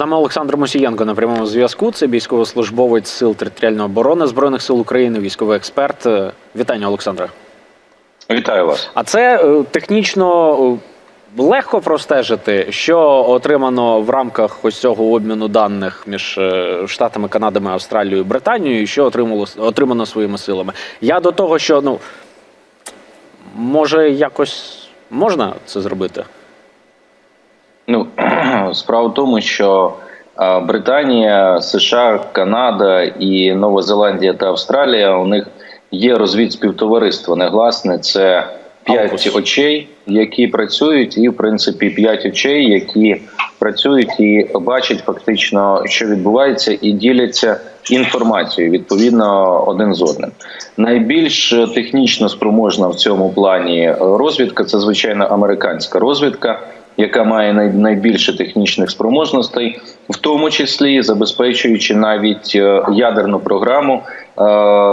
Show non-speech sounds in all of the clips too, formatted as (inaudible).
нами Олександр Мосієнко на прямому зв'язку. Це військовослужбовець сил територіальної оборони збройних сил України, військовий експерт. Е, Вітання, Олександре. Вітаю вас. А це е, технічно е, легко простежити, що отримано в рамках ось цього обміну даних між Штатами, Канадами, Австралією Британією, і що отримало отримано своїми силами. Я до того, що ну може якось можна це зробити. Ну (clears throat) справа в тому, що Британія, США, Канада і Нова Зеландія та Австралія у них є розвідспівтовариство. Негласне це п'ять очей, які працюють, і в принципі п'ять очей, які працюють і бачать фактично, що відбувається, і діляться інформацією відповідно один з одним. Найбільш технічно спроможна в цьому плані розвідка це звичайно американська розвідка. Яка має найбільше технічних спроможностей, в тому числі забезпечуючи навіть е, ядерну програму е,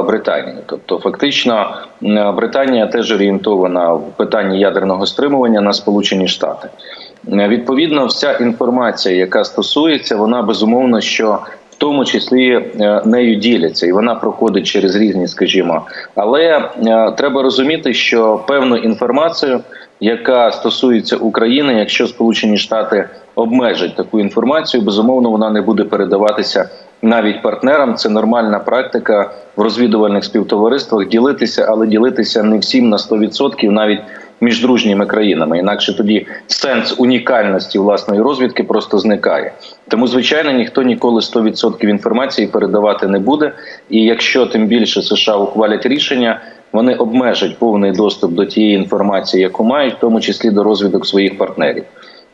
Британії. Тобто, фактично, е, Британія теж орієнтована в питанні ядерного стримування на Сполучені Штати. Відповідно, вся інформація, яка стосується, вона безумовно, що тому числі е, нею діляться, і вона проходить через різні, скажімо. Але е, треба розуміти, що певну інформацію, яка стосується України, якщо Сполучені Штати обмежать таку інформацію, безумовно, вона не буде передаватися навіть партнерам. Це нормальна практика в розвідувальних співтовариствах ділитися, але ділитися не всім на 100%, навіть між дружніми країнами. Інакше тоді сенс унікальності власної розвідки просто зникає. Тому, звичайно, ніхто ніколи 100% інформації передавати не буде. І якщо тим більше США ухвалять рішення, вони обмежать повний доступ до тієї інформації, яку мають, в тому числі до розвідок своїх партнерів.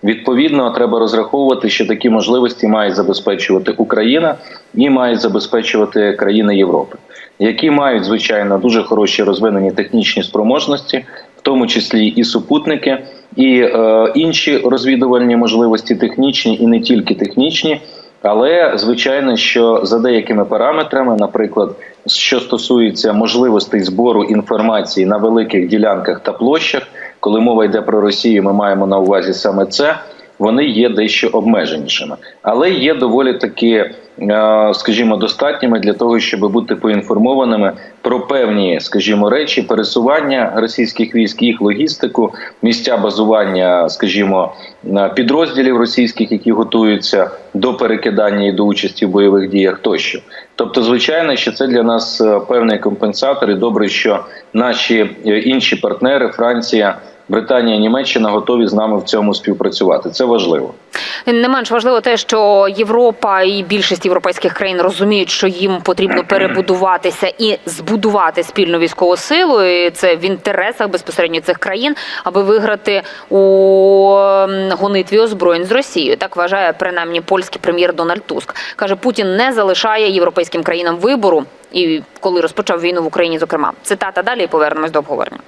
Відповідно, треба розраховувати, що такі можливості має забезпечувати Україна і мають забезпечувати країни Європи, які мають звичайно дуже хороші розвинені технічні спроможності, тому числі і супутники, і е, інші розвідувальні можливості технічні і не тільки технічні. Але звичайно, що за деякими параметрами, наприклад, що стосується можливостей збору інформації на великих ділянках та площах, коли мова йде про Росію, ми маємо на увазі саме це. Вони є дещо обмеженішими, але є доволі таки, е, скажімо, достатніми для того, щоб бути поінформованими про певні, скажімо, речі, пересування російських військ, їх логістику, місця базування, скажімо, підрозділів російських, які готуються до перекидання і до участі в бойових діях тощо. Тобто, звичайно, що це для нас е, певний компенсатор, і добре, що наші е, інші партнери, Франція. Британія, Німеччина готові з нами в цьому співпрацювати. Це важливо. Не менш важливо те, що Європа і більшість європейських країн розуміють, що їм потрібно (clears throat) перебудуватися і збудувати спільну військову силу. І це в інтересах безпосередньо цих країн, аби виграти у ем, гонитві озброєнь з Росією. Так вважає принаймні польський прем'єр Дональд Туск. каже, Путін не залишає європейським країнам вибору. І коли розпочав війну в Україні, зокрема, цитата далі повернемось до обговорення.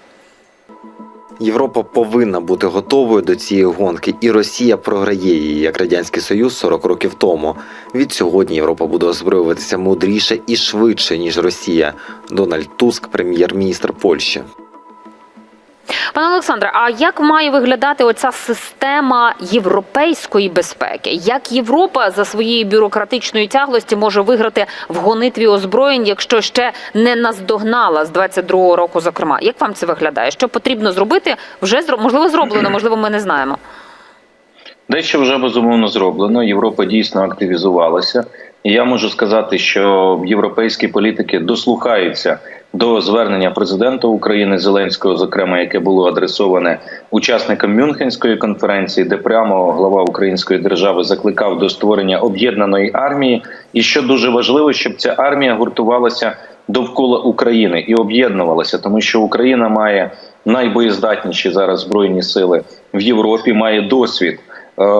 Європа повинна бути готовою до цієї гонки, і Росія програє її як радянський союз 40 років тому. Від сьогодні Європа буде озброюватися мудріше і швидше ніж Росія. Дональд Туск, прем'єр-міністр Польщі. Пане Олександре, а як має виглядати оця система європейської безпеки? Як Європа за своєї бюрократичної тяглості може виграти в гонитві озброєнь, якщо ще не наздогнала з 22-го року? Зокрема, як вам це виглядає? Що потрібно зробити? Вже можливо зроблено, можливо, ми не знаємо. Дещо вже безумовно зроблено. Європа дійсно активізувалася. Я можу сказати, що європейські політики дослухаються до звернення президента України Зеленського, зокрема, яке було адресоване учасникам Мюнхенської конференції, де прямо глава Української держави закликав до створення об'єднаної армії. І що дуже важливо, щоб ця армія гуртувалася довкола України і об'єднувалася, тому що Україна має найбоєздатніші зараз збройні сили в Європі, має досвід е,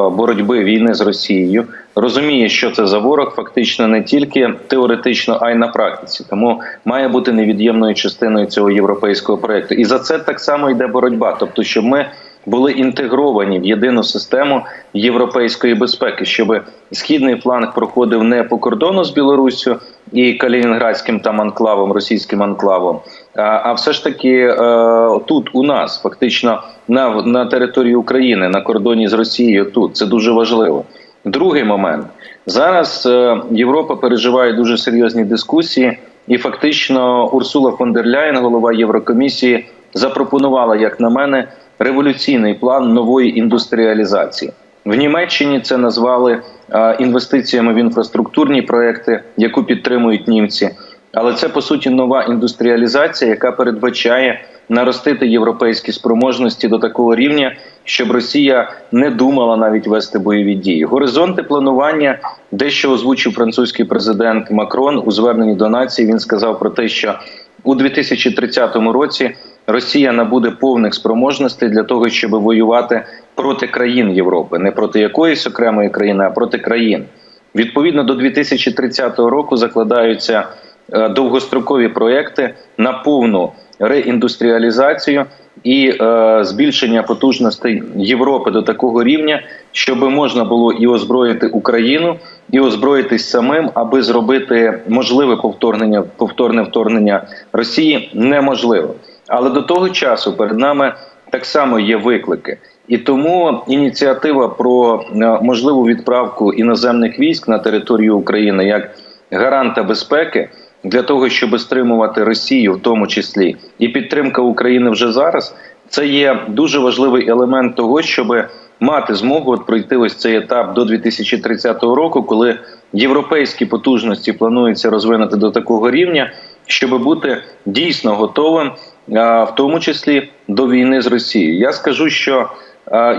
боротьби війни з Росією, розуміє, що це за ворог, фактично не тільки теоретично, а й на практиці. Тому має бути невід'ємною частиною цього європейського проекту. І за це так само йде боротьба. Тобто, щоб ми були інтегровані в єдину систему європейської безпеки, щоб східний фланг проходив не по кордону з Білоруссю і Калінінградським там анклавом, російським анклавом, а, а все ж таки е, тут у нас фактично на, на території України на кордоні з Росією. Тут це дуже важливо. Другий момент зараз е, Європа переживає дуже серйозні дискусії, і фактично Урсула фон дер Ляєн, голова Єврокомісії, запропонувала, як на мене, революційний план нової індустріалізації. В Німеччині це назвали е, інвестиціями в інфраструктурні проекти, яку підтримують німці. Але це по суті нова індустріалізація, яка передбачає наростити європейські спроможності до такого рівня, щоб Росія не думала навіть вести бойові дії. Горизонти планування дещо озвучив французький президент Макрон у зверненні до нації. Він сказав про те, що у 2030 році Росія набуде повних спроможностей для того, щоб воювати проти країн Європи, не проти якоїсь окремої країни, а проти країн. Відповідно до 2030 року закладаються довгострокові проекти на повну реіндустріалізацію і е, збільшення потужностей Європи до такого рівня, щоб можна було і озброїти Україну, і озброїтись самим, аби зробити можливе повторнення повторне вторгнення Росії неможливо. Але до того часу перед нами так само є виклики. І тому ініціатива про е, можливу відправку іноземних військ на територію України як гаранта безпеки для того, щоб стримувати Росію, в тому числі, і підтримка України вже зараз, це є дуже важливий елемент того, щоб мати змогу от пройти ось цей етап до 2030 року, коли європейські потужності планується розвинути до такого рівня, щоб бути дійсно готовим, в тому числі до війни з Росією. Я скажу, що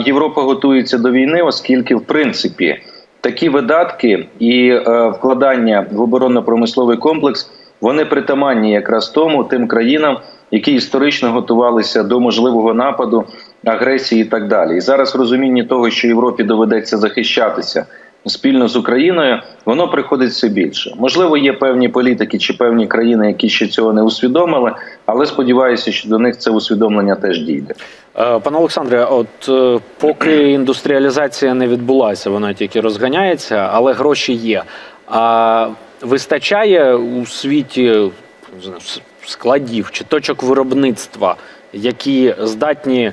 Європа готується до війни, оскільки в принципі такі видатки і е, вкладання в оборонно-промисловий комплекс вони притаманні якраз тому тим країнам, які історично готувалися до можливого нападу, агресії і так далі. І зараз розуміння того, що Європі доведеться захищатися спільно з Україною, воно приходить все більше. Можливо, є певні політики чи певні країни, які ще цього не усвідомили, але сподіваюся, що до них це усвідомлення теж дійде. Е, Пане Олександре, от е, поки індустріалізація не відбулася, вона тільки розганяється, але гроші є. А вистачає у світі складів чи точок виробництва, які здатні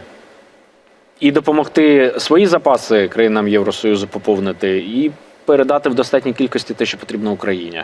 і допомогти свої запаси країнам Євросоюзу поповнити, і передати в достатній кількості те, що потрібно Україні.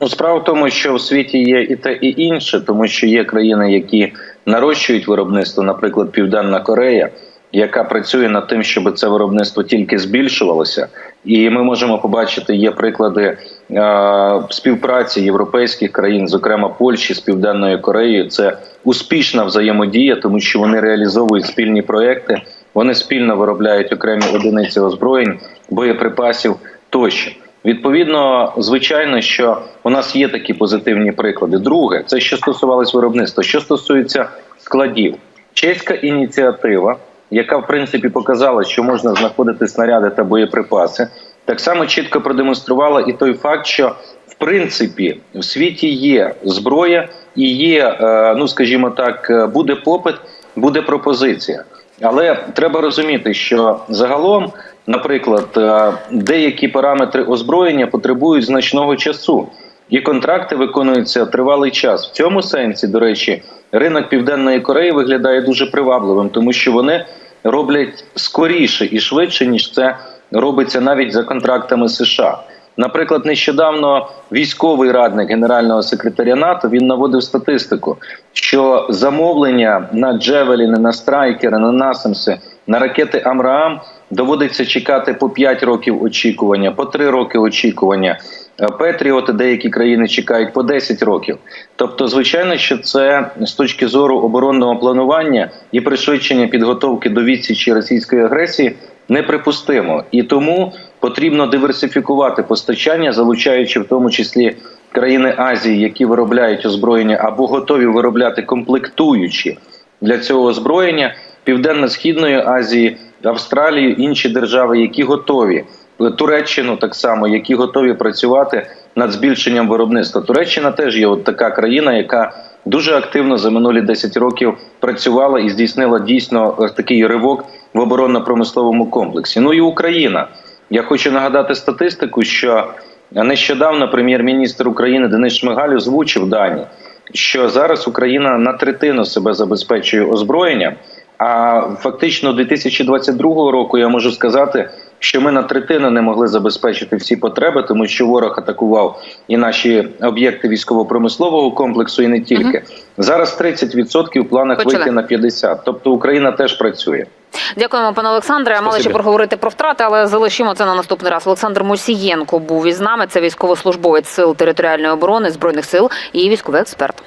Ну, справа в тому, що в світі є і те, і інше, тому що є країни, які нарощують виробництво, наприклад, Південна Корея, яка працює над тим, щоб це виробництво тільки збільшувалося. І ми можемо побачити, є приклади е, співпраці європейських країн, зокрема Польщі з Південною Кореєю. Це успішна взаємодія, тому що вони реалізовують спільні проекти, вони спільно виробляють окремі одиниці озброєнь, боєприпасів тощо. Відповідно, звичайно, що у нас є такі позитивні приклади. Друге, це що стосувалось виробництва. Що стосується складів, чеська ініціатива, яка в принципі показала, що можна знаходити снаряди та боєприпаси, так само чітко продемонструвала і той факт, що в принципі в світі є зброя і є, е, ну скажімо так, е, буде попит, буде пропозиція. Але треба розуміти, що загалом, наприклад, е, деякі параметри озброєння потребують значного часу, і контракти виконуються тривалий час. В цьому сенсі, до речі, ринок Південної Кореї виглядає дуже привабливим, тому що вони роблять скоріше і швидше, ніж це робиться навіть за контрактами США. Наприклад, нещодавно військовий радник генерального секретаря НАТО він наводив статистику, що замовлення на Джевеліни, на страйкери, на насамси, на ракети Амраам доводиться чекати по 5 років очікування, по 3 роки очікування. Е, Петріоти деякі країни чекають по 10 років. Тобто, звичайно, що це з точки зору оборонного планування і пришвидшення підготовки до відсічі російської агресії неприпустимо. І тому потрібно диверсифікувати постачання, залучаючи в тому числі країни Азії, які виробляють озброєння або готові виробляти комплектуючі для цього озброєння Південно-східної Азії, Австралію, інші держави, які готові. Туреччину так само, які готові працювати над збільшенням виробництва. Туреччина теж є от така країна, яка дуже активно за минулі 10 років працювала і здійснила дійсно е, такий ривок в оборонно-промисловому комплексі. Ну і Україна. Я хочу нагадати статистику, що нещодавно прем'єр-міністр України Денис Шмигаль озвучив дані, що зараз Україна на третину себе забезпечує озброєнням. А фактично 2022 року я можу сказати, що ми на третину не могли забезпечити всі потреби, тому що ворог атакував і наші об'єкти військово-промислового комплексу, і не тільки зараз 30% в планах Почали. вийти на 50%. Тобто Україна теж працює. Дякуємо, пане Олександре. Мали ще проговорити про втрати, але залишимо це на наступний раз. Олександр Мусієнко був із нами. Це військовослужбовець сил територіальної оборони збройних сил і військовий експерт.